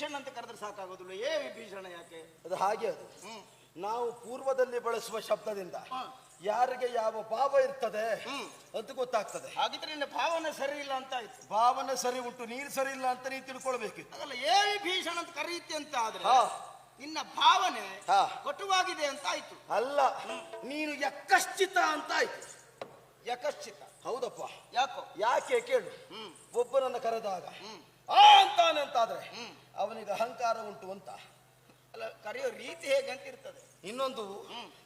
ವಿಭೀಷಣ ಅಂತ ಕರೆದ್ರೆ ಸಾಕಾಗೋದಿಲ್ಲ. ಏ ವಿಭೀಷಣ ಯಾಕೆ? ಅದು ಹಾಗೆ ಅದು. ಹ್ಮ್. ನಾವು ಪೂರ್ವದಲ್ಲಿ ಬಳಸುವ ಶಬ್ದದಿಂದ. ಯಾರಿಗೆ ಯಾವ ಭಾವ ಇರ್ತದೆ. ಅಂತ ಗೊತ್ತಾಗ್ತದೆ. ಹಾಗಿದ್ರೆ ನಿನ್ನ ಭಾವನೆ ಸರಿ ಇಲ್ಲ ಅಂತ ಆಯ್ತು. ಭಾವನೆ ಸರಿ ಉಂಟು ನೀರು ಸರಿ ಇಲ್ಲ ಅಂತ ನೀವು ತಿಳ್ಕೊಳ್ಬೇಕಿತ್ತು ಅದಲ್ಲ ಏ ವಿಭೀಷಣ ಅಂತ ಕರೀತಿ ಅಂತ ಆದ್ರೆ ಹಾ. ನಿನ್ನ ಭಾವನೆ ಹಾ. ಕಟುವಾಗಿದೆ ಅಂತ ಆಯ್ತು. ಅಲ್ಲ ನೀನು ಯಕಶ್ಚಿತ ಅಂತ ಆಯ್ತು. ಯಕಶ್ಚಿತ. ಹೌದಪ್ಪ. ಯಾಕೋ? ಯಾಕೆ ಕೇಳು. ಒಬ್ಬನನ್ನ ಕರೆದಾಗ ಆ ಅಂತಾನೆ ಅಂತಾದ್ರೆ ಹ್ಮ್. ಅವನಿಗೆ ಅಹಂಕಾರ ಉಂಟು ಅಂತ ಅಲ್ಲ ಕರೆಯೋ ರೀತಿ ಹೇಗೆ ಅಂತ ಇರ್ತದೆ ಇನ್ನೊಂದು.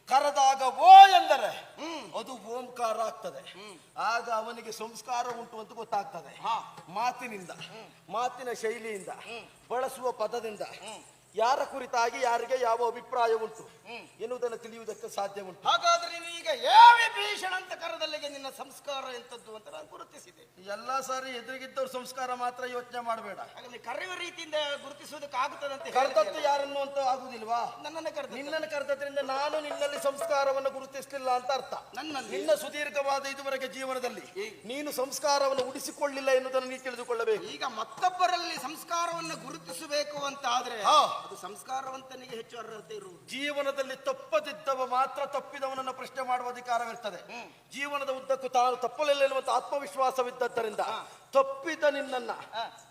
ಕರೆದಾಗ ಓ ಎಂದರೆ ಅದು ಓಂಕಾರ ಆಗ್ತದೆ ಆಗ ಅವನಿಗೆ ಸಂಸ್ಕಾರ ಉಂಟು ಅಂತ ಗೊತ್ತಾಗ್ತದೆ. ಮಾತಿನಿಂದ ಮಾತಿನ ಶೈಲಿಯಿಂದ ಬಳಸುವ ಪದದಿಂದ. ಯಾರ ಕುರಿತಾಗಿ ಯಾರಿಗೆ ಯಾವ ಅಭಿಪ್ರಾಯ ಉಂಟು? ಎನ್ನುವುದನ್ನು ತಿಳಿಯುವುದಕ್ಕೆ ಸಾಧ್ಯ ಉಂಟು. ಹಾಗಾದ್ರೆ ನೀನು ಈಗ ಯಾವ ವಿಭೀಷಣ ಅಂತ ಕರದಲ್ಲಿಗೆ ನಿನ್ನ ಸಂಸ್ಕಾರ ಎಂತದ್ದು ಅಂತ ನಾನು ಗುರುತಿಸಿದೆ. ಎಲ್ಲ ಸಾರಿ ಎದುರಿಗಿದ್ದವ್ರ ಸಂಸ್ಕಾರ ಮಾತ್ರ ಯೋಚನೆ ಮಾಡಬೇಡ. ಹಾಗಾದ್ರೆ ಕರೆಯುವ ರೀತಿಯಿಂದ ಗುರುತಿಸುವುದಕ್ಕೆ ಆಗುತ್ತದೆ ಅಂತ ಕರೆದದ್ದು. ಯಾರನ್ನು ಅಂತ ಆಗುದಿಲ್ವಾ? ನನ್ನನ್ನು ಕರೆದ ನಿನ್ನನ್ನು ಕರೆದದ್ರಿಂದ ನಾನು ನಿನ್ನಲ್ಲಿ ಸಂಸ್ಕಾರವನ್ನು ಗುರುತಿಸಲಿಲ್ಲ ಅಂತ ಅರ್ಥ. ನನ್ನ ನಿನ್ನ ಸುದೀರ್ಘವಾದ ಇದುವರೆಗೆ ಜೀವನದಲ್ಲಿ ನೀನು ಸಂಸ್ಕಾರವನ್ನು ಉಳಿಸಿಕೊಳ್ಳಿಲ್ಲ ಎನ್ನುವುದನ್ನು ನೀ ತಿಳಿದುಕೊಳ್ಳಬೇಕು. ಈಗ ಮತ್ತೊಬ್ಬರಲ್ಲಿ ಸಂಸ್ಕಾರವನ್ನು ಗುರುತಿಸಬೇಕು ಅಂತ ಆದ್ರೆ. ಅದು ಸಂಸ್ಕಾರವಂತನಿಗೆ ಹೆಚ್ಚು ಅರ್ಹತೆ ಇರುವುದು ಜೀವನದಲ್ಲಿ ತಪ್ಪದಿದ್ದವ ಮಾತ್ರ ತಪ್ಪಿದವನನ್ನ ಪ್ರಶ್ನೆ ಮಾಡುವ ಅಧಿಕಾರವಿರ್ತದೆ. ಜೀವನದ ಉದ್ದಕ್ಕೂ ತಾನು ತಪ್ಪಲಿಲ್ಲ ಎನ್ನುವಂತ ಆತ್ಮವಿಶ್ವಾಸವಿದ್ದದ್ದರಿಂದ. ತಪ್ಪಿದ ನಿನ್ನನ್ನ.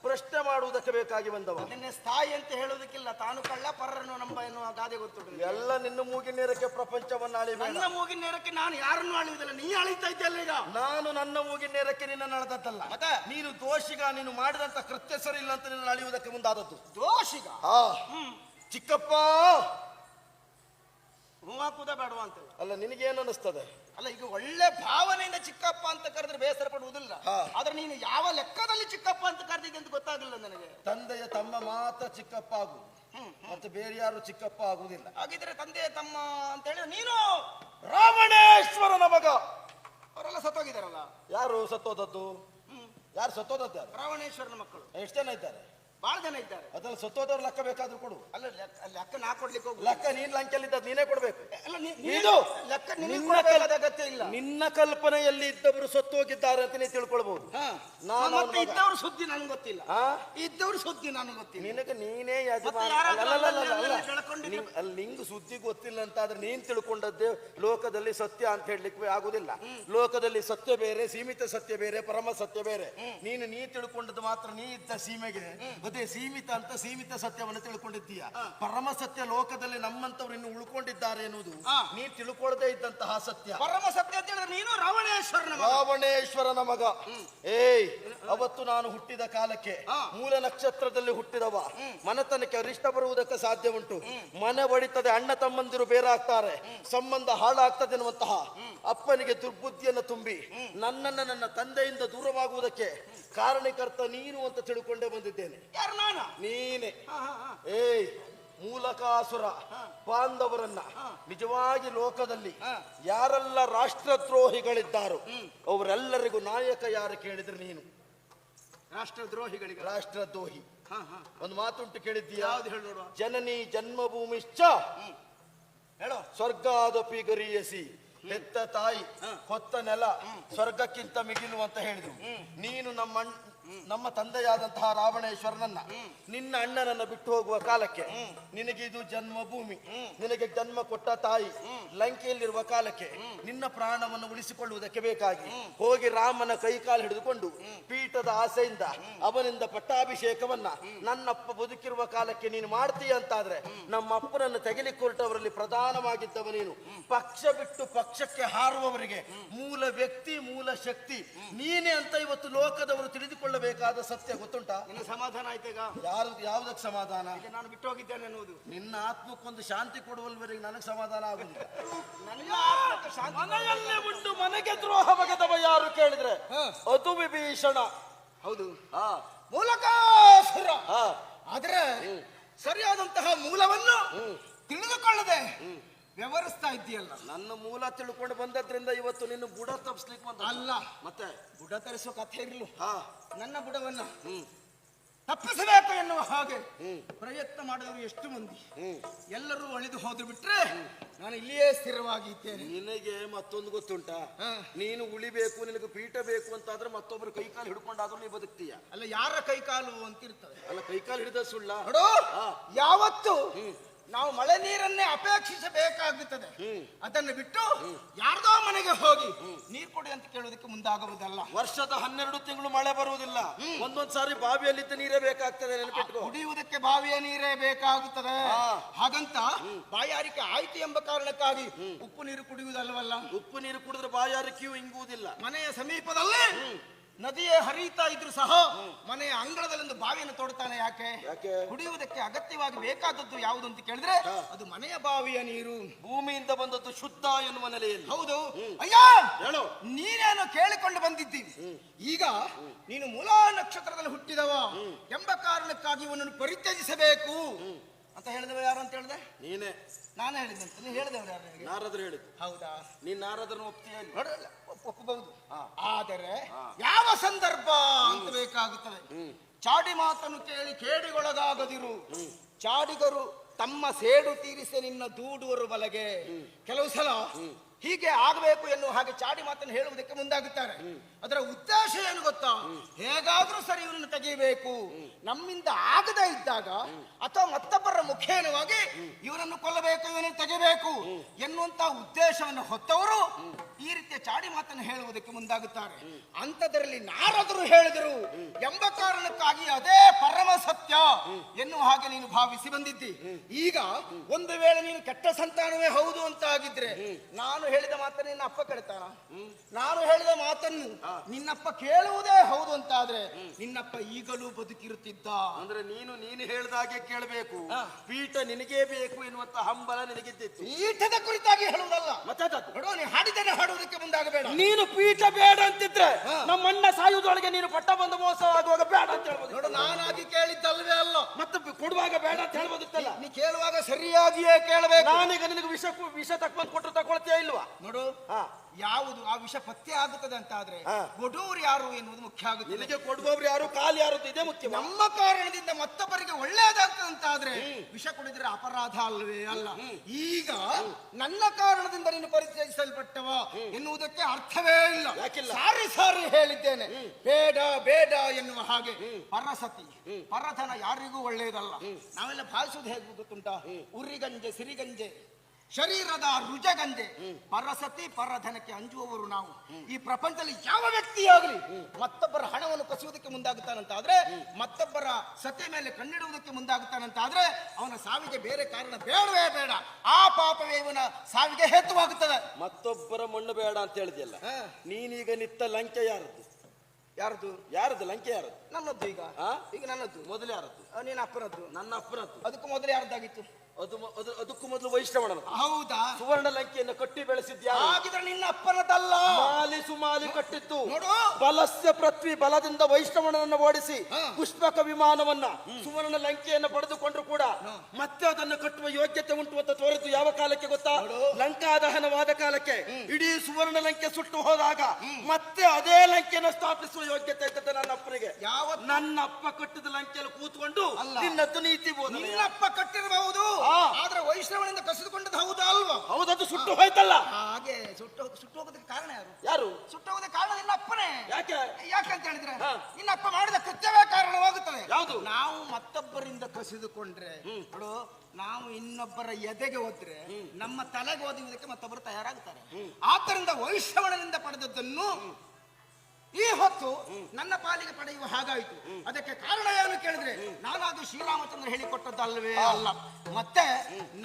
ಪ್ರಶ್ನೆ ಮಾಡುವುದಕ್ಕೆ ಬೇಕಾಗಿ ಬಂದವ. ನಿನ್ನೆ ಸ್ಥಾಯಿ ಅಂತ ಹೇಳುವುದಕ್ಕಿಲ್ಲ ತಾನು ಕಳ್ಳ ಪರರನ್ನು ನಂಬ ಎನ್ನುವ ಗಾದೆ ಗೊತ್ತು ಎಲ್ಲ ನಿನ್ನ ಮೂಗಿನ ನೇರಕ್ಕೆ ಪ್ರಪಂಚವನ್ನು ಅಳಿ ನನ್ನ ಮೂಗಿನ ನೇರಕ್ಕೆ ನಾನು ಯಾರನ್ನು ಅಳಿಯುವುದಿಲ್ಲ ನೀ ಅಳಿತಾ ಇದ್ದಲ್ಲ ಈಗ ನಾನು ನನ್ನ ಮೂಗಿನ ನೇರಕ್ಕೆ ನಿನ್ನ ನಡೆದದ್ದಲ್ಲ ಮತ್ತೆ? ನೀನು ದೋಷಿಗ ನೀನು ಮಾಡಿದಂತ ಕೃತ್ಯ ಸರಿ ಇಲ್ಲ ಅಂತ ನಿನ್ನ ಅಳಿಯುವುದಕ್ಕೆ ಮುಂದಾದದ್ದು. ದೋಷಿಗ? ಚಿಕ್ಕಪ್ಪ! ಹೂ ಕೂದ ಬೇಡವಾ ಅಂತ ಅಲ್ಲ ನಿನಗೇನು ಅನಿಸ್ತದೆ ಅಲ್ಲ ಈಗ ಒಳ್ಳೆ ಭಾವನೆಯಿಂದ ಚಿಕ್ಕಪ್ಪ ಅಂತ ಕರೆದ್ರೆ ಬೇಸರ ಪಡುವುದಿಲ್ಲ. ಆದ್ರೆ ನೀನು ಯಾವ ಲೆಕ್ಕದಲ್ಲಿ ಚಿಕ್ಕಪ್ಪ ಅಂತ ಕರೆದಿದ್ದೆ ಅಂತ ಗೊತ್ತಾಗಲಿಲ್ಲ ನನಗೆ. ತಂದೆಯ ತಮ್ಮ ಮಾತ್ರ ಚಿಕ್ಕಪ್ಪ ಆಗು ಮತ್ತೆ ಬೇರೆ ಯಾರು ಚಿಕ್ಕಪ್ಪ ಆಗುದಿಲ್ಲ ಹಾಗಿದ್ರೆ ತಂದೆ ತಮ್ಮ ಅಂತ ಹೇಳಿ ನೀನು? ರಾವಣೇಶ್ವರನ ಮಗ. ಅವರೆಲ್ಲ ಸತ್ತೋಗಿದಾರಲ್ಲ ಯಾರು ಸತ್ತೋದದ್ದು? ಯಾರು ಸತ್ತೋದದ್ದು ರಾವಣೇಶ್ವರನ ಮಕ್ಕಳು. ಎಷ್ಟು ಜನ ಇದ್ದಾರೆ? ಬಹಳ ಜನ ಇದ್ದಾರೆ. ಅದನ್ನ ಸತ್ತೋದವ್ರ ಲೆಕ್ಕ ಬೇಕಾದ್ರೂ ಕೊಡು. ಅಲ್ಲ ಲೆಕ್ಕ ಲೆಕ್ಕ ನಾ ಕೊಡ್ಲಿಕ್ಕೆ ಹೋಗು ಲೆಕ್ಕ ನೀನ್ ಲಂಕೆಯಲ್ಲಿದ್ದದ್ದು ನೀನೇ ಕೊಡ್ಬೇಕು. ಅಲ್ಲ ನೀ- ನೀನು ಲೆಕ್ಕ ನಿನ್ನ ಕೊಡಬೇಕಾದ ಅಗತ್ಯ ಇಲ್ಲ. ನಿನ್ನ ಕಲ್ಪನೆಯಲ್ಲಿ ಇದ್ದವರು ಸತ್ತು ಹೋಗಿದ್ದಾರೆ ಅಂತ ನೀ ತಿಳ್ಕೊಳ್ಬಹುದು ಹಾ. ನಾನು ಮತ್ತೆ ಅವ್ನ ಮಗ. ಇದ್ದವ್ರ ಸುದ್ದಿ ನನಗೆ ಗೊತ್ತಿಲ್ಲ. ಆ? ಇದ್ದವ್ರ ಸುದ್ದಿ ನನಗೆ ಗೊತ್ತಿಲ್ಲ. ನಿನಗೆ ನೀನೇ ಯಜಮಾನ ಮತ್ತೆ ಯಾರಾದ್ರೂ ಅಲ್ಲ, ಅಲ್ಲ, ಅಲ್ಲ, ಅಲ್ಲ. ಅಲ್ಲಲ್ಲಿ ಬೆಳ್ಕೊಂಡಿದ್ರೆ- ನಿಂಗ್- ಅಲ್ಲಿ ನಿಂಗ್ ಸುದ್ದಿ ಗೊತ್ತಿಲ್ಲ ಅಂತ ಆದ್ರೆ ನೀನ್ ತಿಳ್ಕೊಂಡದ್ದೇ ಲೋಕದಲ್ಲಿ ಸತ್ಯ ಅಂತ ಹೇಳಲಿಕ್ಕೆ ಆಗುದಿಲ್ಲ. ಲೋಕದಲ್ಲಿ ಸತ್ಯ ಬೇರೆ ಸೀಮಿತ ಸತ್ಯ ಬೇರೆ ಪರಮ ಸತ್ಯ ಬೇರೆ. ನೀನು ನೀ ತಿಳ್ಕೊಂಡದ್ದು ಮಾತ್ರ ನೀ ಇದ್ದ ಸೀಮೆಗೆ ಅದೇ ಸೀಮಿತ ಅಂತ ಸೀಮಿತ ಸತ್ಯವನ್ನು ತಿಳ್ಕೊಂಡಿದ್ದೀಯ? ಪರಮ ಸತ್ಯ ಲೋಕದಲ್ಲಿ ನಮ್ಮಂತವ್ರು ಇನ್ನು ಉಳ್ಕೊಂಡಿದ್ದಾರೆ ಎನ್ನುವುದು. ನೀ ತಿಳ್ಕೊಳ್ಳದೆ ಇದ್ದಂತಹ ಸತ್ಯ. ಪರಮ ಸತ್ಯ ಅಂತ ಹೇಳಿದ್ರೆ ನೀನು ರಾವಣೇಶ್ವರನ ಮಗ. ರಾವಣೇಶ್ವರನ ಮಗ. ಏಯ್ ಅವತ್ತು ನಾನು ಹುಟ್ಟಿದ ಕಾಲಕ್ಕೆ. ಮೂಲ ನಕ್ಷತ್ರದಲ್ಲಿ ಹುಟ್ಟಿದವ. ಮನತನಕ್ಕೆ ಅರಿಷ್ಟ ಬರುವುದಕ್ಕೆ ಸಾಧ್ಯ ಉಂಟು ಮನೆ ಒಡಿತದೆ ಅಣ್ಣ ತಮ್ಮಂದಿರು ಬೇರಾಗ್ತಾರೆ. ಸಂಬಂಧ ಹಾಳಾಗ್ತದೆ ಎನ್ನುವಂತಹ ಅಪ್ಪನಿಗೆ ದುರ್ಬುದ್ಧಿಯನ್ನು ತುಂಬಿ ನನ್ನನ್ನ ನನ್ನ ತಂದೆಯಿಂದ ದೂರವಾಗುವುದಕ್ಕೆ ಕಾರಣಕರ್ತ ನೀನು ಅಂತ ತಿಳ್ಕೊಂಡೇ ಬಂದಿದ್ದೇನೆ. ಯಾರು ನಾನ. ಏಯ್ ಮೂಲಕಾಸುರ ಬಾಂಧವರನ್ನ ನಿಜವಾಗಿ ಲೋಕದಲ್ಲಿ. ಯಾರೆಲ್ಲ ರಾಷ್ಟ್ರದ್ರೋಹಿಗಳಿದ್ದಾರೋ ಅವರೆಲ್ಲರಿಗೂ ನಾಯಕ ಯಾರು ಕೇಳಿದ್ರೆ ನೀನು? ರಾಷ್ಟ್ರದ್ರೋಹಿಗಳಿಗೆ? ರಾಷ್ಟ್ರದ್ರೋಹಿ. ಒಂದು ಮಾತುಂಟು ಕೇಳಿದ್ದೀಯಾ? ಯಾವ್ದು ಹೇಳು ನೋಡು ಜನನಿ ಜನ್ಮಭೂಮಿಶ್ಚ. ಹೇಳೋ. ಸ್ವರ್ಗಾದಪಿ ಗರಿಯಸಿ ಹೆತ್ತ ತಾಯಿ. ಹೊತ್ತ ನೆಲ ಸ್ವರ್ಗಕ್ಕಿಂತ ಮಿಗಿಲು ಅಂತ ಹೇಳಿದ್ರು. ನೀನು ನಮ್ಮ ನಮ್ಮ ತಂದೆಯಾದಂತಹ ರಾವಣೇಶ್ವರನನ್ನ ನಿನ್ನ ಅಣ್ಣನನ್ನ ಬಿಟ್ಟು ಹೋಗುವ ಕಾಲಕ್ಕೆ ನಿನಗೆ ಇದು ಜನ್ಮಭೂಮಿ. ನಿನಗೆ ಜನ್ಮ ಕೊಟ್ಟ ತಾಯಿ ಲಂಕೆಯಲ್ಲಿರುವ ಕಾಲಕ್ಕೆ ನಿನ್ನ ಪ್ರಾಣವನ್ನು ಉಳಿಸಿಕೊಳ್ಳುವುದಕ್ಕೆ ಬೇಕಾಗಿ ಹೋಗಿ ರಾಮನ ಕೈಕಾಲು ಹಿಡಿದುಕೊಂಡು ಪೀಠದ ಆಸೆಯಿಂದ ಅವನಿಂದ ಪಟ್ಟಾಭಿಷೇಕವನ್ನ ನನ್ನಪ್ಪ ಬದುಕಿರುವ ಕಾಲಕ್ಕೆ ನೀನು ಮಾಡ್ತೀಯ ಅಂತಾದ್ರೆ ನಮ್ಮ ಅಪ್ಪನನ್ನು ತೆಗೆಲಿಕೊಟ್ಟವರಲ್ಲಿ ಪ್ರಧಾನವಾಗಿದ್ದವ ನೀನು. ಪಕ್ಷ ಬಿಟ್ಟು ಪಕ್ಷಕ್ಕೆ ಹಾರುವವರಿಗೆ ಮೂಲ ವ್ಯಕ್ತಿ, ಮೂಲ ಶಕ್ತಿ ನೀನೇ ಅಂತ ಇವತ್ತು ಲೋಕದವರು ತಿಳಿದುಕೊಳ್ಳಬೇಕಾದ ಸತ್ಯ ಗೊತ್ತುಂಟಾ? ನಿನ್ನ ಸಮಾಧಾನ ಆಯ್ತೇಗ? ಯಾರು ಯಾವುದಕ್ಕೆ ಸಮಾಧಾನ? ಈಗ ನಾನು ಬಿಟ್ಟು ಹೋಗಿದ್ದೇನೆ ಅನ್ನುವುದು ನಿನ್ನ ಆತ್ಮಕ್ಕೊಂದು ಶಾಂತಿ ಕೊಡುವಲ್ವರೆಗೆ ನನಗೆ ಸಮಾಧಾನ ಆಗುದಿಲ್ಲ. ನನ್ನ ಆತ್ಮಕ್ಕೆ ಶಾಂತಿ ಮನೆಯಲ್ಲೇ ಉಂಟು ಮನೆಗೆ ದ್ರೋಹ ಬಗೆದವ ಯಾರು ಕೇಳಿದ್ರೆ. ಅದು ವಿಭೀಷಣ. ಹೌದು. ಹಾ. ಮೂಲಕಾಸುರ ಆದ್ರೆ ಸರಿಯಾದಂತಹ ಮೂಲವನ್ನು ತಿಳಿದುಕೊಳ್ಳದೆ ವ್ಯವಹರಿಸ್ತಾ ಇದ್ದೀಯಲ್ಲ. ನನ್ನ ಮೂಲ ತಿಳ್ಕೊಂಡು ಬಂದದ್ರಿಂದ ಇವತ್ತು ನಿನ್ನ ಬುಡ ತಪ್ಪಿಸ್ಲಿಕ್ಕೆ ಬಂದ ಅಲ್ಲ. ಮತ್ತೆ? ಬುಡ ತರಿಸೋ ಕಥೆ ಇರಲು. ಹಾ. ನನ್ನ ಬುಡವನ್ನ ತಪ್ಪಿಸಬೇಕು ಎನ್ನುವ ಹಾಗೆ ಪ್ರಯತ್ನ ಮಾಡಿದವರು ಎಷ್ಟು ಮಂದಿ? ಎಲ್ಲರೂ ಅಳಿದು ಹೋದ್ರು ಬಿಟ್ರೆ ನಾನು ಇಲ್ಲಿಯೇ ಸ್ಥಿರವಾಗಿ ಇದ್ದೇನೆ. ನಿನಗೆ ಮತ್ತೊಂದು ಗೊತ್ತುಂಟಾ. ನೀನು ಉಳಿಬೇಕು ನಿನಗೆ ಪೀಠ ಬೇಕು ಅಂತಾದ್ರೆ ಮತ್ತೊಬ್ಬರು ಕೈಕಾಲು ಹಿಡ್ಕೊಂಡಾದ್ರೂ ನೀ ಬದುಕ್ತೀಯ? ಅಲ್ಲ ಯಾರ ಕೈಕಾಲು ಅಂತಿರ್ತದೆ? ಅಲ್ಲ ಕೈಕಾಲು ಹಿಡಿದ ಸುಳ್ಳ. ಯಾವತ್ತು ನಾವು ಮಳೆ ನೀರನ್ನೇ ಅಪೇಕ್ಷಿಸಬೇಕಾಗುತ್ತದೆ. ಅದನ್ನು ಬಿಟ್ಟು ಯಾರ್ದೋ ಮನೆಗೆ ಹೋಗಿ ನೀರು ಕೊಡಿ ಅಂತ ಕೇಳೋದಕ್ಕೆ ಮುಂದಾಗುವುದಲ್ಲ. ವರ್ಷದ ಹನ್ನೆರಡು ತಿಂಗಳು ಮಳೆ ಬರುವುದಿಲ್ಲ. ಒಂದೊಂದ್ಸಾರಿ ಬಾವಿಯಲ್ಲಿದ್ದ ನೀರೇ ಬೇಕಾಗ್ತದೆ ಕುಡಿಯುವುದಕ್ಕೆ ಬಾವಿಯ ನೀರೇ ಬೇಕಾಗುತ್ತದೆ. ಹಾಗಂತ ಬಾಯಾರಿಕೆ ಆಯ್ತು ಎಂಬ ಕಾರಣಕ್ಕಾಗಿ ಉಪ್ಪು ನೀರು ಕುಡಿಯುವುದಲ್ವಲ್ಲ? ಉಪ್ಪು ನೀರು ಕುಡಿದ್ರೆ ಬಾಯಾರಿಕೆಯೂ ಇಂಗುವುದಿಲ್ಲ. ಮನೆಯ ಸಮೀಪದಲ್ಲಿ ನದಿಯೇ ಹರಿಯುತ್ತಾ ಇದ್ರು ಸಹ ಮನೆಯ ಅಂಗಳದಲ್ಲೊಂದು ಬಾವಿಯನ್ನು ತೋಡ್ತಾನೆ ಯಾಕೆ? ಯಾಕೆ? ಕುಡಿಯುವುದಕ್ಕೆ ಅಗತ್ಯವಾಗಿ ಬೇಕಾದದ್ದು ಯಾವುದು ಅಂತ ಕೇಳಿದ್ರೆ ಅದು ಮನೆಯ ಬಾವಿಯ ನೀರು. ಭೂಮಿಯಿಂದ ಬಂದದ್ದು ಶುದ್ಧ ಎನ್ನುವ ನೆಲೆಯಲ್ಲಿ. ಹೌದು. ಅಯ್ಯ! ಹೇಳು. ನೀನೇನು ಕೇಳಿಕೊಂಡು ಬಂದಿದ್ದೀವಿ ಈಗ ನೀನು ಮೂಲಾ ನಕ್ಷತ್ರದಲ್ಲಿ ಹುಟ್ಟಿದವ ಎಂಬ ಕಾರಣಕ್ಕಾಗಿ ಇವನನ್ನು ಪರಿತ್ಯಜಿಸಬೇಕು. ಅಂತ ಹೇಳಿದವ ಯಾರು ಅಂತ ಹೇಳಿದೆ? ನೀನೇ. ನಾನು ಹೇಳಿದೆ ಅಂತ. ನೀನು ಹೇಳಿದವರು ಯಾರು ನನಗೆ? ನಾರದ್ರು ಹೇಳಿದ್ದು. ಹೌದಾ? ನೀನ್ ನಾರದ್ರನ್ನ ಒಪ್ತೀಯ? ನೋಡಲ್ಲ ಒಪ್- ಒಪ್ಪಬಹುದು. ಆದರೆ ಯಾವ ಸಂದರ್ಭ ಅಂತ ಬೇಕಾಗುತ್ತದೆ? ಚಾಡಿ ಮಾತನ್ನು ಕೇಳಿ ಕೇಡಿಗೊಳಗಾಗದಿರು. ಚಾಡಿಗರು ತಮ್ಮ ಸೇಡು ತೀರಿಸಿ ನಿನ್ನ ದೂಡುವರು ಬಲಗೆ. ಕೆಲವು ಸಲ ಹೀಗೆ ಆಗಬೇಕು ಎನ್ನುವ ಹಾಗೆ ಚಾಡಿ ಮಾತನ್ನು ಹೇಳುವುದಕ್ಕೆ ಮುಂದಾಗುತ್ತಾರೆ. ಅದರ ಉದ್ದೇಶ ಏನು ಗೊತ್ತಾ? ಹೇಗಾದ್ರೂ ಸರಿ ಇವರನ್ನು ತೆಗೆಯಬೇಕು. ನಮ್ಮಿಂದ ಆಗದೇ ಇದ್ದಾಗ ಅಥವಾ ಮತ್ತೊಬ್ಬರ ಮುಖೇನವಾಗಿ ಇವರನ್ನು ಕೊಲ್ಲಬೇಕು ಇವನನ್ನು ತೆಗೆಯಬೇಕು ಎನ್ನುವಂತ ಉದ್ದೇಶವನ್ನು ಹೊತ್ತವರು ಈ ರೀತಿಯ ಚಾಡಿ ಮಾತನ್ನು ಹೇಳುವುದಕ್ಕೆ ಮುಂದಾಗುತ್ತಾರೆ. ಅಂಥದ್ರಲ್ಲಿ ನಾರದರು ಹೇಳಿದರು ಎಂಬ ಕಾರಣಕ್ಕಾಗಿ ಅದೇ ಪರಮ ಸತ್ಯ. ಎನ್ನುವ ಹಾಗೆ ನೀನು ಭಾವಿಸಿ ಬಂದಿದ್ದಿ. ಈಗ ಒಂದು ವೇಳೆ ನೀನು ಕೆಟ್ಟ ಸಂತಾನವೇ ಹೌದು ಅಂತ ಆಗಿದ್ರೆ ನಾನು ಹೇಳಿದ ಮಾತನ್ನು ನಿನ್ನ ಅಪ್ಪ ಕೇಳ್ತಾನ ನಾನು ಹೇಳಿದ ಮಾತನ್ನು ನಿನ್ನಪ್ಪ ಕೇಳುವುದೇ ಹೌದು ಅಂತ ಆದ್ರೆ ನಿನ್ನಪ್ಪ ಈಗಲೂ ಬದುಕಿರುತ್ತಿದ್ದ. ಅಂದ್ರೆ ನೀನು ನೀನು ಹೇಳಿದಾಗೆ ಕೇಳಬೇಕು. ಹಾ. ಪೀಠ ನಿನಗೇ ಬೇಕು ಎನ್ನುವಂತ ಹಂಬಲ ನಿನಗಿದ್ದಿತ್ತು. ಪೀಠದ ಕುರಿತಾಗಿ ಹೇಳುವುದಲ್ಲ. ಮತ್ತೆ ನೀ ಹಾಡಿದ್ದೇನೆ ಹಾಡುವುದಕ್ಕೆ ಮುಂದಾಗಬೇಡ. ನೀನು ಪೀಠ ಬೇಡ ಅಂತಿದ್ರೆ ನಮ್ಮಣ್ಣ ಸಾಯುವುದೊಳಗೆ ನೀನು ಪಟ್ಟ ಬಂದು ಮೋಸ ಆಗುವಾಗ ಬೇಡ ಅಂತ ಹೇಳ್ಬೋದು. ನೋಡು ನಾನಾಗಿ ಕೇಳಿದ್ದಲ್ವೇ ಅಲ್ಲ ಮತ್ತೆ ಕೊಡುವಾಗ ಬೇಡ ಅಂತ ಹೇಳ್ಬೋದಿತ್ತಲ್ಲ ನೀ ಕೇಳುವಾಗ ಸರಿಯಾಗಿಯೇ ಕೇಳಬೇಕು. ನಾನೀಗ ನಿನಗೆ ವಿಷ ವಿಷ ತಕ್ಕೊಂಡ್ ಕೊಟ್ಟರು ತಗೊಳ್ತೀಯ ಇಲ್ವಾ? ನೋಡು. ಯಾವುದು ಆ ವಿಷ ಪತ್ತೆ ಆಗುತ್ತದೆ ಅಂತ ಆದ್ರೆ ಹಾ. ಯಾರು ಎನ್ನುವುದು ಮುಖ್ಯ ಆಗುತ್ತೆ ನಿನಗೆ ಕೊಡುವವ್ರು ಯಾರು ಕಾಲು ಯಾರು ಇದೇ ಮುಖ್ಯ ನಮ್ಮ ಕಾರಣದಿಂದ ಮತ್ತೊಬ್ಬರಿಗೆ ಒಳ್ಳೆಯದಾಗ್ತದೆ ಅಂತ ಆದ್ರೆ ವಿಷ ಕುಡಿದ್ರೆ ಅಪರಾಧ ಅಲ್ವೇ ಅಲ್ಲ. ಈಗ ನನ್ನ ಕಾರಣದಿಂದ ನೀನು ಪರಿಚಯಿಸಲ್ಪಟ್ಟವ ಎನ್ನುವುದಕ್ಕೆ ಅರ್ಥವೇ ಇಲ್ಲ? ಸಾರಿ ಸಾರಿ ಹೇಳಿದ್ದೇನೆ. ಬೇಡ ಬೇಡ ಎನ್ನುವ ಹಾಗೆ ಪರಸತಿ. ಪರತನ ಯಾರಿಗೂ ಒಳ್ಳೆಯದಲ್ಲ. ನಾವೆಲ್ಲ ಭಾವಿಸುವುದು ಹೇಗೆ ಗೊತ್ತುಂಟ ಉರಿಗಂಜೆ ಸಿರಿಗಂಜೆ. ಶರೀರದ ರುಜಗಂದೆ ಪರಸತಿ ಪರಧನಕ್ಕೆ ಅಂಜುವವರು ನಾವು. ಈ ಪ್ರಪಂಚದಲ್ಲಿ ಯಾವ ವ್ಯಕ್ತಿಯಾಗಲಿ ಮತ್ತೊಬ್ಬರ ಹಣವನ್ನು ಕಸುವುದಕ್ಕೆ ಮುಂದಾಗುತ್ತಾನಂತ ಆದ್ರೆ ಮತ್ತೊಬ್ಬರ ಸತಿ ಮೇಲೆ ಕಣ್ಣಿಡುವುದಕ್ಕೆ ಮುಂದಾಗುತ್ತಾನಂತಾದ್ರೆ ಅವನ ಸಾವಿಗೆ ಬೇರೆ ಕಾರಣ ಬೇಡವೇ ಬೇಡ. ಆ ಪಾಪವೇ ಇವನ ಸಾವಿಗೆ ಹೇತುವಾಗುತ್ತದೆ. ಮತ್ತೊಬ್ಬರ ಮಣ್ಣು ಬೇಡ ಅಂತ ಹೇಳಿದೆಯಲ್ಲ. ನೀನೀಗ ನಿತ್ತ ಲಂಕೆ ಯಾರದ್ದು? ಯಾರದು? ಯಾರದು ಲಂಕೆ ಯಾರದ್ದು? ನನ್ನದ್ದು ಈಗ? ಈಗ ನನ್ನದ್ದು. ಮೊದಲು ಯಾರದ್ದು? ನಿನ್ನ ನೀನು ಅಪ್ಪನದ್ದು. ನನ್ನ ಅಪ್ಪನದ್ದು. ಅದಕ್ಕೂ ಮೊದಲು ಯಾರ್ದಾಗಿತ್ತು ಅದು ಮ- ಅದು- ಅದಕ್ಕೂ ಮೊದಲು ವೈಷ್ಣವನ ಹೌದಾ? ಸುವರ್ಣ ಲಂಕೆಯನ್ನು ಕಟ್ಟಿ ಬೆಳೆಸಿದ್ಯಾ? ಹಾಗಿದ್ರೆ ನಿನ್ನ ಅಪ್ಪನದಲ್ಲ ಮಾಲಿ ಕಟ್ಟಿತ್ತು. ನೋಡು. ಬಲಸ್ಯ ಪೃಥ್ವಿ ಬಲದಿಂದ ವೈಷ್ಣವನನ್ನು ಓಡಿಸಿ ಹಾ. ಪುಷ್ಪಕ ವಿಮಾನವನ್ನ ಸುವರ್ಣ ಲಂಕೆಯನ್ನು ಪಡೆದುಕೊಂಡ್ರು ಕೂಡ ಮತ್ತೆ ಅದನ್ನು ಕಟ್ಟುವ ಯೋಗ್ಯತೆ ಉಂಟು ಅಂತ ತೋರಿತು ಯಾವ ಕಾಲಕ್ಕೆ ಗೊತ್ತಾ? ನೋಡು. ಲಂಕಾ ದಹನವಾದ ಕಾಲಕ್ಕೆ ಇಡೀ ಸುವರ್ಣ ಲಂಕೆ ಸುಟ್ಟು ಹೋದಾಗ ಮತ್ತೆ ಅದೇ ಲಂಕೆಯನ್ನು ಸ್ಥಾಪಿಸುವ ಯೋಗ್ಯತೆ ಇದ್ದದ್ದು ನನ್ನ ಅಪ್ಪನಿಗೆ ಯಾವ ನನ್ನ ಅಪ್ಪ ಕಟ್ಟಿದ ಲಂಕೆಯಲ್ಲಿ ಕೂತ್ಕೊಂಡು ಅಲ್ಲ. ನಿನ್ನದ್ದು ನೀತಿ ಬೋಧನೆ. ಕಟ್ಟಿರಬಹುದು. ಆದ್ರೆ ವೈಷ್ಣವನಿಂದ ಕಸಿದುಕೊಂಡದ್ದು ಹೌದಾ ಅಲ್ವಾ ಹೌದದು ಸುಟ್ಟು ಹೋಯ್ತಲ್ಲ. ಹಾಗೆ ಸುಟ್ಟು ಸುಟ್ಟು ಹೋಗೋದಕ್ಕೆ ಕಾರಣ ಯಾರು? ಯಾರು? ಸುಟ್ಟು ಹೋಗೋದಕ್ಕೆ ಕಾರಣ ನಿನ್ನ ಅಪ್ಪನೇ. ಯಾಕೆ? ಅಂತ ಹೇಳಿದ್ರೆ. ನಿನ್ನ ಅಪ್ಪ ಮಾಡಿದ ಕೃತ್ಯವೇ ಕಾರಣವಾಗುತ್ತದೆ. ಯಾವುದು? ನಾವು ಮತ್ತೊಬ್ಬರಿಂದ ಕಸಿದುಕೊಂಡ್ರೆ ನೋಡು ನಾವು ಇನ್ನೊಬ್ಬರ ಎದೆಗೆ ಹೋದ್ರೆ ನಮ್ಮ ತಲೆಗೆ ಓದುವುದಕ್ಕೆ ಮತ್ತೊಬ್ಬರು ತಯಾರಾಗ್ತಾರೆ. ಆದ್ದರಿಂದ ವೈಷ್ಣವನಿಂದ ಪಡೆದದ್ದನ್ನು ಈ ಹೊತ್ತು ನನ್ನ ಪಾಲಿಗೆ ಪಡೆಯುವ ಹಾಗಾಯಿತು. ಅದಕ್ಕೆ ಕಾರಣ ಏನು ಕೇಳಿದ್ರೆ ನಾನಾದು ಶ್ರೀರಾಮಚಂದ್ರ ಹೇಳಿಕೊಟ್ಟದ್ದಲ್ವೇ ಅಲ್ಲ. ಮತ್ತೆ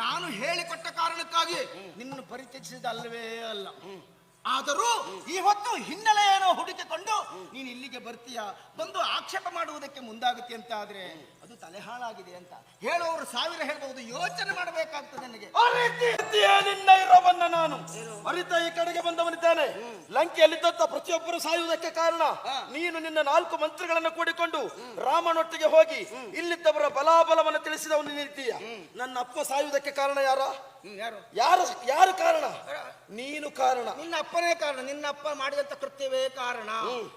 ನಾನು ಹೇಳಿಕೊಟ್ಟ ಕಾರಣಕ್ಕಾಗಿ ನಿನ್ನನ್ನು ಪರಿಚಯಿಸಿದಲ್ವೇ ಅಲ್ಲ. ಆದರೂ ಈ ಹೊತ್ತು ಹಿನ್ನೆಲೆ ಏನೋ ಹುಡುಕಿಕೊಂಡು ನೀನು ಇಲ್ಲಿಗೆ ಬರ್ತೀಯ? ಬಂದು ಆಕ್ಷೇಪ ಮಾಡುವುದಕ್ಕೆ ಮುಂದಾಗುತ್ತೆ ಅಂತ ಆದ್ರೆ ಅದು ತಲೆ ಹಾಳಾಗಿದೆ ಅಂತ ಹೇಳೋರು ಸಾವಿರ ಹೇಳ್ಬಹುದು ಯೋಚನೆ ಮಾಡಬೇಕಾಗ್ತದೆ ನನಗೆ. ನಿನ್ನ ಇರೋವನ್ನ ನಾನು. ಅರಿತ ಈ ಕಡೆಗೆ ಬಂದವನಿದ್ದಾನೆ. ಲಂಕೆಯಲ್ಲಿದ್ದಂತ ಪ್ರತಿಯೊಬ್ಬರು ಸಾಯುವುದಕ್ಕೆ ಕಾರಣ ನೀನು ನಿನ್ನ ನಾಲ್ಕು ಮಂತ್ರಿಗಳನ್ನು ಕೂಡಿಕೊಂಡು ರಾಮನೊಟ್ಟಿಗೆ ಹೋಗಿ ಇಲ್ಲಿದ್ದವರ ಬಲಾಬಲವನ್ನು ತಿಳಿಸಿದವನು ನಿಂತೀಯ ನನ್ನ ಅಪ್ಪ ಸಾಯುವುದಕ್ಕೆ ಕಾರಣ ಯಾರ? ಯಾರು? ಯಾರು ಕಾರಣ? ನೀನು ಕಾರಣ. ನಿನ್ನ ಅಪ್ಪನೇ ಕಾರಣ. ನಿನ್ನ ಅಪ್ಪ ಮಾಡಿದಂತ ಕೃತ್ಯವೇ ಕಾರಣ.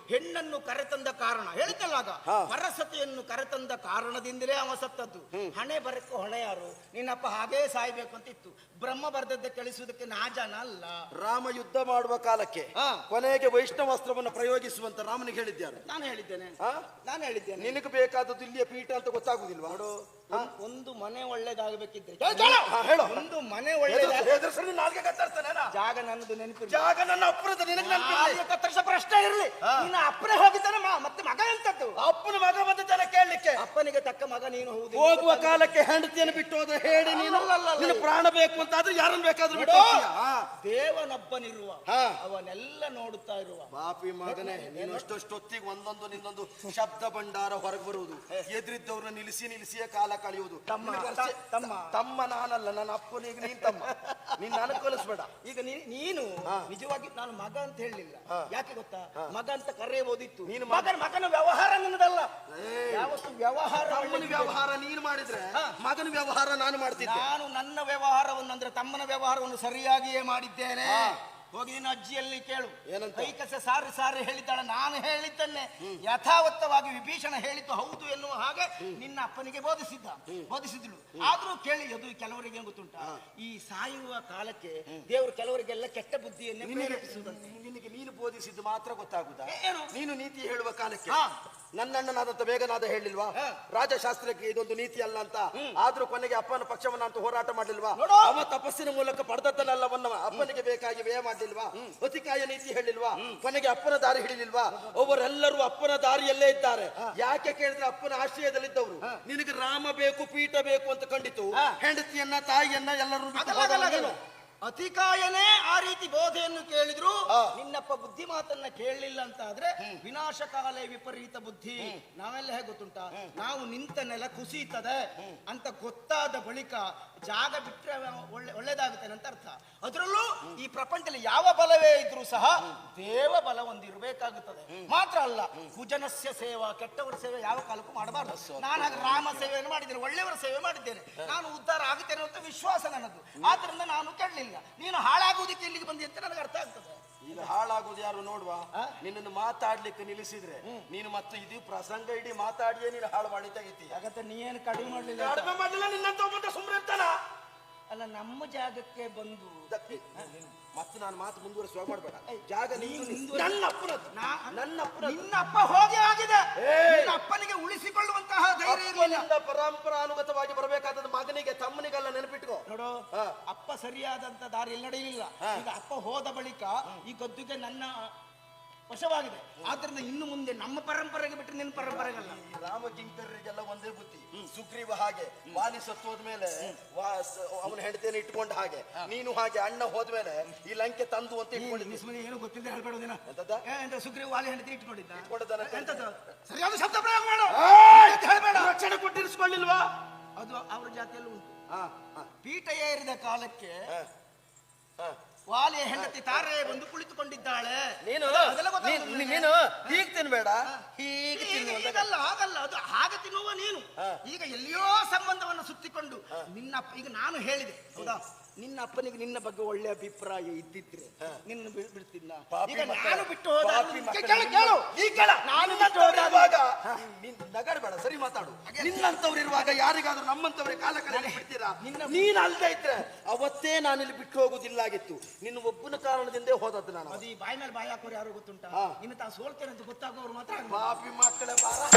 ಹೆಣ್ಣನ್ನು ಕರೆತಂದ ಕಾರಣ. ಹೇಳಿದ್ದಲ್ಲ ಆಗ ಕರೆತಂದ ಕಾರಣ ಕಾರಣದಿಂದಲೇ ಅವ ಸತ್ತದ್ದು. ಹಣೆ ಬರಕ್ಕೆ ಹೊಣೆ ಯಾರು? ನಿನ್ನಪ್ಪ ಹಾಗೇ ಸಾಯ್ಬೇಕು ಅಂತ ಇತ್ತು ಬ್ರಹ್ಮ ಬರ್ದದ್ದ ಕಳಿಸುವುದಕ್ಕೆ ನಾ ಜನ ಅಲ್ಲ. ರಾಮ ಯುದ್ಧ ಮಾಡುವ ಕಾಲಕ್ಕೆ ಹಾ. ಕೊನೆಗೆ ವೈಷ್ಣವಾಸ್ತ್ರವನ್ನು ಪ್ರಯೋಗಿಸುವಂತ ರಾಮನಿಗೆ ಹೇಳಿದ್ಯಾರು? ನಾನು ಹೇಳಿದ್ದೇನೆ. ಹಾ? ನಾನು ಹೇಳಿದ್ದೇನೆ. ನಿನಗೆ ಬೇಕಾದದ್ದು ಇಲ್ಲಿಯ ಪೀಠ ಅಂತ ಗೊತ್ತಾಗುದಿಲ್ವಾ? ನೋಡು ಒಂದ್- ಒಂದು ಮನೆ ಒಳ್ಳೇದಾಗಬೇಕಿದ್ರೆ ಹಾ, ಹೇಳು. ಒಂದು ಮನೆ ಒಳ್ಳೇದಾಗ ನಾಲ್ಗೆ ಕತ್ತರಿಸ್ತಾನೇನಾ? ಜಾಗ ನನ್ನದು ನೆನಪಿಲ್ಲ ಜಾಗ ನನ್ನ ಅಪ್ಪನದ ನಿನಗೆ ನೆನಪಿಲ್ಲ ಕತ್ತರಿಸ ಪ್ರಶ್ನೆ ಇರಲಿ. ನಿನ್ನ ಅಪ್ಪನೇ ಹೋಗಿದ್ದಾನೆ ಮ- ಮತ್ತೆ ಮಗ ಎಂತದ್ದು? ಅಪ್ಪನ ಮಗ ಬಂದಿದ್ದಾನೆ ಕೇಳಲಿಕ್ಕೆ. ಅಪ್ಪನಿಗೆ ತಕ್ಕ ಮಗ ನೀನು ಹೌದು. ಹೋಗುವ ಕಾಲಕ್ಕೆ ಹೆಂಡತಿಯನ್ನು ಬಿಟ್ಟು ಹೋದ್ರೆ ಹೇಳಿ ನೀನು. ನಿನ್ನ ಪ್ರಾಣ ಬೇಕು ಅಂತ ಆದ್ರೆ ಯಾರನ್ನ ಬೇಕಾದ್ರೂ. ಹಾ. ದೇವನೊಬ್ಬನಿರುವ ಹಾ. ಅವನೆಲ್ಲ ನೋಡುತ್ತಾ ಇರುವ. ಬಾಪಿ ಮಗನೇ ನೀನು ಅಷ್ಟೊತ್ತೊತ್ತಿಗೆ ಒಂದೊಂದು ನಿನ್ನೊಂದು ಶಬ್ದ ಭಂಡಾರ ಹೊರಗೆ ಬರುವುದು. ಎದುರಿದ್ದವ್ರನ್ನ ನಿಲ್ಲಿಸಿ ನಿಲ್ಲಿಸಿಯೇ ಕಾಲ ಕಳೆಯುವುದು. ತಮ್ಮ, ನಿನಗೆ ತ- ತಮ್ಮ. ತಮ್ಮ ನಾನಲ್ಲ ನನ್ನ ಅಪ್ಪನಿಗೆ ನೀನ್ ತಮ್ಮ. ನೀನ್ ನನಗೆ ಕಲಿಸ್ಬೇಡ. ಈಗ ನೀ- ನೀನು ನಿಜವಾಗಿ ನಾನು ಮಗ ಅಂತ ಹೇಳಲಿಲ್ಲ. ಯಾಕೆ ಗೊತ್ತಾ? ಮಗ ಅಂತ ಕರೆಯಬಹುದಿತ್ತು ನೀನು ಮಗನ ಮಗನ ವ್ಯವಹಾರ ನನ್ನದಲ್ಲ. ಯಾವತ್ತು ವ್ಯವಹಾರ ತಮ್ಮನ ವ್ಯವಹಾರ ನೀನು ಮಾಡಿದ್ರೆ ಮಗನ ವ್ಯವಹಾರ ನಾನು ಮಾಡ್ತಿದ್ದೆ. ನಾನು ನನ್ನ ವ್ಯವಹಾರವನ್ನು ಅಂದ್ರೆ ತಮ್ಮನ ವ್ಯವಹಾರವನ್ನು ಸರಿಯಾಗಿಯೇ ಮಾಡಿದ್ದೇನೆ. ಹೋಗಿ ನಿನ್ನ ಅಜ್ಜಿಯಲ್ಲಿ ಕೇಳು. ಏನಂತ? ಕೈಕಸ ಸಾರಿ ಸಾರಿ ಹೇಳಿದ್ದಾಳೆ ನಾನು ಹೇಳಿದ್ದನ್ನೇ ಯಥಾವತ್ತವಾಗಿ ವಿಭೀಷಣ ಹೇಳಿದ್ದು ಹೌದು ಎನ್ನುವ ಹಾಗೆ ನಿನ್ನ ಅಪ್ಪನಿಗೆ ಬೋಧಿಸಿದ್ದ ಬೋಧಿಸಿದ್ಳು ಆದ್ರೂ ಕೇಳಿ ಅದು ಕೆಲವರಿಗೆ ಏನ್ ಗೊತ್ತುಂಟ? ಈ ಸಾಯುವ ಕಾಲಕ್ಕೆ ದೇವರು ಕೆಲವರಿಗೆಲ್ಲ ಕೆಟ್ಟ ಬುದ್ಧಿಯನ್ನೇ ನಿನಗೆ ನೀನು ಬೋಧಿಸಿದ್ದು ಮಾತ್ರ ಗೊತ್ತಾಗುದಾ? ಏನು? ನೀನು ನೀತಿ ಹೇಳುವ ಕಾಲಕ್ಕೆ. ನನ್ನಣ್ಣನಾದಂತ ಬೇಗನಾದ ಹೇಳಿಲ್ವಾ? ರಾಜಶಾಸ್ತ್ರಕ್ಕೆ ಇದೊಂದು ನೀತಿ ಅಲ್ಲ ಅಂತ ಆದ್ರೂ ಕೊನೆಗೆ ಅಪ್ಪನ ಪಕ್ಷವನ್ನ ಅಂತ ಹೋರಾಟ ಮಾಡಲಿಲ್ವಾ? ಅವ ತಪಸ್ಸಿನ ಮೂಲಕ ಪಡೆದದ್ದನ್ನೆಲ್ಲವನ್ನ ಅಪ್ಪನಿಗೆ ಬೇಕಾಗಿ ವ್ಯಯ ಮಾಡಲಿಲ್ವಾ? ಅತಿಕಾಯ ನೀತಿ ಹೇಳಿಲ್ವಾ? ಕೊನೆಗೆ ಅಪ್ಪನ ದಾರಿ ಹಿಡಿಲಿಲ್ವಾ? ಅವರೆಲ್ಲರೂ ಅಪ್ಪನ ದಾರಿಯಲ್ಲೇ ಇದ್ದಾರೆ. ಯಾಕೆ ಕೇಳಿದ್ರೆ ಅಪ್ಪನ ಆಶ್ರಯದಲ್ಲಿದ್ದವರು. ನಿನಗೆ ರಾಮ ಬೇಕು ಪೀಠ ಬೇಕು ಅಂತ ಕಂಡಿತು. ಹೆಂಡತಿಯನ್ನ ತಾಯಿಯನ್ನ ಎಲ್ಲರೂ ಅತಿಕಾಯನೇ ಆ ರೀತಿ ಬೋಧೆಯನ್ನು ಕೇಳಿದ್ರು. ನಿನ್ನಪ್ಪ ಬುದ್ಧಿ ಮಾತನ್ನ ಕೇಳಲಿಲ್ಲ ಅಂತ ಆದ್ರೆ ವಿನಾಶಕಾಲೇ ವಿಪರೀತ ಬುದ್ಧಿ. ನಾವೆಲ್ಲ ಹೇಗೆ ಗೊತ್ತುಂಟ? ನಾವು ನಿಂತ ನೆಲ ಕುಸಿಯುತ್ತದೆ ಅಂತ ಗೊತ್ತಾದ ಬಳಿಕ ಜಾಗ ಬಿಟ್ಟರೆ ಒಳ್ಳೆ ಒಳ್ಳೇದಾಗುತ್ತೆ ಅಂತ ಅರ್ಥ. ಅದರಲ್ಲೂ ಈ ಪ್ರಪಂಚದಲ್ಲಿ ಯಾವ ಬಲವೇ ಇದ್ರೂ ಸಹ ದೇವ ಬಲ ಒಂದಿರಬೇಕಾಗುತ್ತದೆ ಮಾತ್ರ ಅಲ್ಲ ಕುಜನಸ್ಯ ಸೇವಾ ಕೆಟ್ಟವರ ಸೇವೆ ಯಾವ ಕಾಲಕ್ಕೂ ಮಾಡಬಾರದು. ನಾನು ಹಾಗೆ ರಾಮ ಸೇವೆಯನ್ನು ಮಾಡಿದ್ದೇನೆ ಒಳ್ಳೆಯವರ ಸೇವೆ ಮಾಡಿದ್ದೇನೆ. ನಾನು ಉದ್ಧಾರ ಆಗುತ್ತೇನೆ ಅಂತ ವಿಶ್ವಾಸ ನನ್ನದು. ಆದ್ರಿಂದ ನಾನು ಕೇಳಲಿಲ್ಲ. ನೀನು ಹಾಳಾಗುವುದಕ್ಕೆ ಇಲ್ಲಿಗೆ ಬಂದಿ ಅಂತ ನನಗೆ ಅರ್ಥ ಆಗ್ತದೆ. ಈಗ ಹಾಳಾಗೋದು ಯಾರು ನೋಡುವ? ನಿನ್ನನ್ನು ಮಾತಾಡ್ಲಿಕ್ಕೆ ನಿಲ್ಲಿಸಿದ್ರೆ ನೀನು ಮತ್ತೆ ಇದು ಪ್ರಸಂಗ ಇಡೀ ಮಾತಾಡಿಯೇ ನೀನು ಹಾಳು ಮಾಡಿ ತೆಗಿತಿ ಹಾಗಾದ್ರೆ ನೀ ಏನು ಕಡಿಮೆ ಮಾಡಲಿಲ್ಲ ಕಡಿಮೆ ಮಾಡಲಿಲ್ಲ ನಿನ್ನಂತ ಒಬ್ಬ ಸುಮ್ಮನೆ ಅಲ್ಲ ನಮ್ಮ ಜಾಗಕ್ಕೆ ಬಂದು ಮತ್ತೆ ನಾನು ಮಾತು ಮುಂದುವರಿಸುವಾಗ ಮಾಡಬೇಡ. ಜಾಗ ನನ್ನ ನನ್ನ ಅಪ್ಪನದ್ದು. ನಿನ್ನ ಅಪ್ಪ ಹೋಗಿ ಆಗಿದೆ! ನಿನ್ನ ಅಪ್ಪನಿಗೆ ಉಳಿಸಿಕೊಳ್ಳುವಂತಹ ಧೈರ್ಯ ಇರಲಿಲ್ಲ. ಪರಂಪರಾನುಗತವಾಗಿ ಬರಬೇಕಾದದ್ದು ಮಗನಿಗೆ ತಮ್ಮನಿಗೆಲ್ಲ ನೆನಪಿಟ್ಕೋ. ನೋಡು. ಅಪ್ಪ ಸರಿಯಾದಂತ ದಾರಿಯಲ್ಲಿ ನಡೆಯಲಿಲ್ಲ. ಈಗ ಅಪ್ಪ ಹೋದ ಬಳಿಕ ಈ ಗದ್ದುಗೆ ನನ್ನ ವಶವಾಗಿದೆ. ಆದ್ರಿಂದ ಇನ್ನು ಮುಂದೆ ನಮ್ಮ ಪರಂಪರೆಗೆ ಬಿಟ್ಟರೆ ನಿನ್ನ ಪರಂಪರೆಗಲ್ಲ. ಈ ರಾಮ ಕಿಂಕರರಿಗೆಲ್ಲ ಒಂದೇ ಬುದ್ಧಿ. ಸುಗ್ರೀವ ಹಾಗೆ ವಾಲಿ ಸತ್ತು ಹೋದ್ಮೇಲೆ ಅವನ ಹೆಂಡತಿಯನ್ನು ಇಟ್ಕೊಂಡ ಹಾಗೆ. ನೀನು ಹಾಗೆ ಅಣ್ಣ ಹೋದ್ಮೇಲೆ ಈ ಲಂಕೆ ತಂದು ಅಂತ ಇಟ್ಕೊಂಡಿದ್ದೀನಿ ನಿಸ್ಮನೆ ಏನು ಗೊತ್ತಿದೆ ಹೇಳ್ಬೇಡೋದಿನ ಎಂತದ? ಎಂತ ಸುಗ್ರೀವ ವಾಲಿ ಹೆಂಡತಿ ಇಟ್ಕೊಂಡಿದ್ದ? ಇಟ್ಕೊಂಡಿದ್ದಾನೆ. ಎಂತದ್ದು? ಸರಿಯಾದ ಶಬ್ದ ಪ್ರಯೋಗ ಮಾಡು. ಅಂತ ಹೇಳ್ಬೇಡ. ರಕ್ಷಣೆ ಕೊಟ್ಟಿರಿಸ್ಕೊಳ್ಳಿಲ್ವಾ? ಅದು ಅವರ ಜಾತಿಯಲ್ಲೂ ಉಂಟು. ಹಾ ಹಾ. ಪೀಠ ಏರಿದ ಕಾಲಕ್ಕೆ ಹಾ. ವಾಲಿಯ ಹೆಂಡತಿ ತಾರೆ ಬಂದು ಕುಳಿತುಕೊಂಡಿದ್ದಾಳೆ. ನೀನು ಅದೆಲ್ಲ ಗೊತ್ತಾಗುದು ನೀನು- ನಿನಗೆ? ನೀನು ಹೀಗೆ ತಿನ್ಬೇಡ. ಹೀಗೆ ಈಗ- ತಿನ್ನು ಅಂತ ಈಗಲ್ಲ ಆಗಲ್ಲ ಅದು ಹಾಗೆ ತಿನ್ನುವ ನೀನು. ಈಗ ಎಲ್ಲಿಯೋ ಸಂಬಂಧವನ್ನು ಸುತ್ತಿಕೊಂಡು ನಿನ್ನ ಅಪ್ಪ ಈಗ ನಾನು ಹೇಳಿದೆ ಹೌದಾ? ನಿನ್ನ ಅಪ್ಪನಿಗೆ ನಿನ್ನ ಬಗ್ಗೆ ಒಳ್ಳೆ ಅಭಿಪ್ರಾಯ ಇದ್ದಿದ್ರೆ ನಿನ್ನ ಬಿಡ್- ಬಿಡ್ತಿದ್ನ. ಪಾಪಿ ಈಗ ಮಕ್ಕಳ- ನಾನು ಬಿಟ್ಟು ಹೋದ ಪಾಪಿ ಮಕ್ಕಳ- ಕೇಳು ಕೇಳು. ಈಗ ಕೇಳ. ನಾನು ಬಿಟ್ಟು ಸರಿ ಮಾತಾಡು. ನಿನ್ನಂತವ್ರು ಇರುವಾಗ ಯಾರಿಗಾದ್ರೂ ನಮ್ಮಂತವ್ರಿಗೆ ಕಾಲ ಕಾಲ ಬಿಡ್ತೀರಾ? ನಿನ್ನ- ನೀನ್ ಅಲ್ದೇ ಇದ್ರೆ ಅವತ್ತೇ ನಾನಿಲ್ಲಿ ಬಿಟ್ಟು ಹೋಗುದಿಲ್ಲಾಗಿತ್ತು. ನಿನ್ನ ಒಬ್ಬನ ಕಾರಣದಿಂದೇ ಹೋದದ್ದು ನಾನು. ಅದು ಈ ಬಾಯಿ ಮೇಲೆ ಬಾಯಿ ಹಾಕೋರು ಯಾರು ಗೊತ್ತುಂಟಾ? ಹಾ. ಇನ್ನು ತಾ ಸೋಲ್ತೇನೆ ಅಂತ ಗೊತ್ತಾಗೋರು ಮಾತ್ರ ಪಾಪಿ ಮಕ್ಕಳ ಬಾರ.